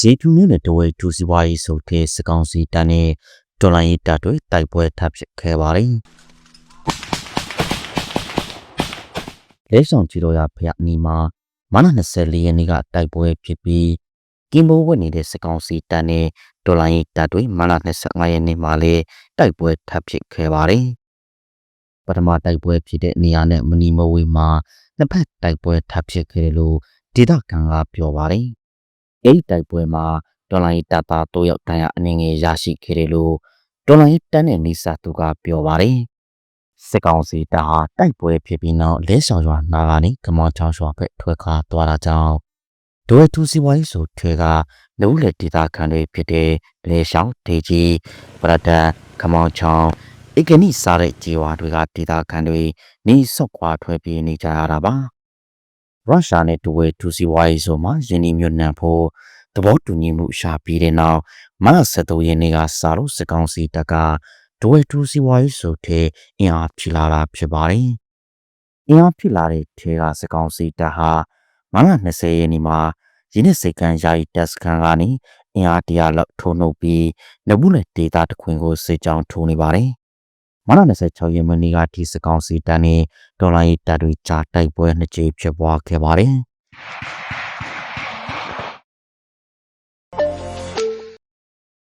ရေဖြူမြို့နယ်တဝဲဒူစီဝါရီဆိုတဲ့စကောင်စီတန်းနဲ့ဒေါ်လာရေးတပ်တွေတိုက်ပွဲထပ်ဖြစ်ခဲ့ပါတယ်။လဲဆောင်ကြည့်တော့ရဖျက်အနီမှာမနက်24ရက်နေ့ကတိုက်ပွဲဖြစ်ပြီးကင်ဘိုးဝတ်နေတဲ့စကောင်စီတန်းနဲ့ဒေါ်လာရေးတပ်တွေမနက်25ရက်နေ့မှာလည်းတိုက်ပွဲထပ်ဖြစ်ခဲ့ပါတယ်။ပထမတိုက်ပွဲဖြစ်တဲ့နေရာနဲ့မနီမဝေးမှာနှစ်ဖက်တိုက်ပွဲထပ်ဖြစ်ခဲ့တယ်လို့ဒေသခံကပြောပါတယ်။ အဲဒီတိုက်ပွဲမှာဒေါ်လာရေးတပ်သား၃ယောက်တန်းရအနေငယ်ရရှိခဲ့တယ်လို့ဒေါ်လာရေးတန်းနဲ့နေစာသူကပြောပါတယ်။စစ်ကောင်စီတပ်ဟာတိုက်ပွဲဖြစ်ပြီးနောက်လဲဆောင်ရွာနာကနေကမောင်ချောင်းရွာဘက်ထွက်ခွာသွားတာကြောင့်ဒိုဝဲတူစီဝိုင်းဆိုထွေကလူလေဒေသခံတွေဖြစ်တဲ့လဲဆောင်ဒေကြီးပရဒန်ကမောင်ချောင်းဧကနိစားတဲ့ကြေဝါတွေကဒေသခံတွေနေဆော့ခွာထွက်ပြေးနေကြရတာပါ ရုရှားနဲ့ဒိုဝဲတူစီဝိုင်းဆိုမှာယင်းဒီမြို့နံဖို့သဘောတူညီမှုရှာပြီးတဲ့နောက်မနက်7ရက်နေ့ကစာလို့စကောင်းစီတက်ကဒိုဝဲတူစီဝိုင်းဆိုတဲ့အင်အားဖြစ်လာတာဖြစ်ပါတယ်။အင်အားဖြစ်လာတဲ့ထဲကစကောင်းစီတက်ဟာမနက်20ရက်နေ့မှာရင်းနှစိတ်ကန်းယာယီတက်စကန်ကနေအင်အားတရာလောက်ထိုးနှုတ်ပြီးနဘူးနဲ့ဒေတာတခွင်ကိုစစ်ကြောင်းထိုးနေပါတယ်။ မနက်26ရက်နေ့ကဒီစကောင်းစီတက်နဲ့ဒေါ်လာရေးတက်တွေကြားတိုက်ပွဲနှစ်ကြိမ်ဖြစ်ပွားခဲ့ပါတယ်။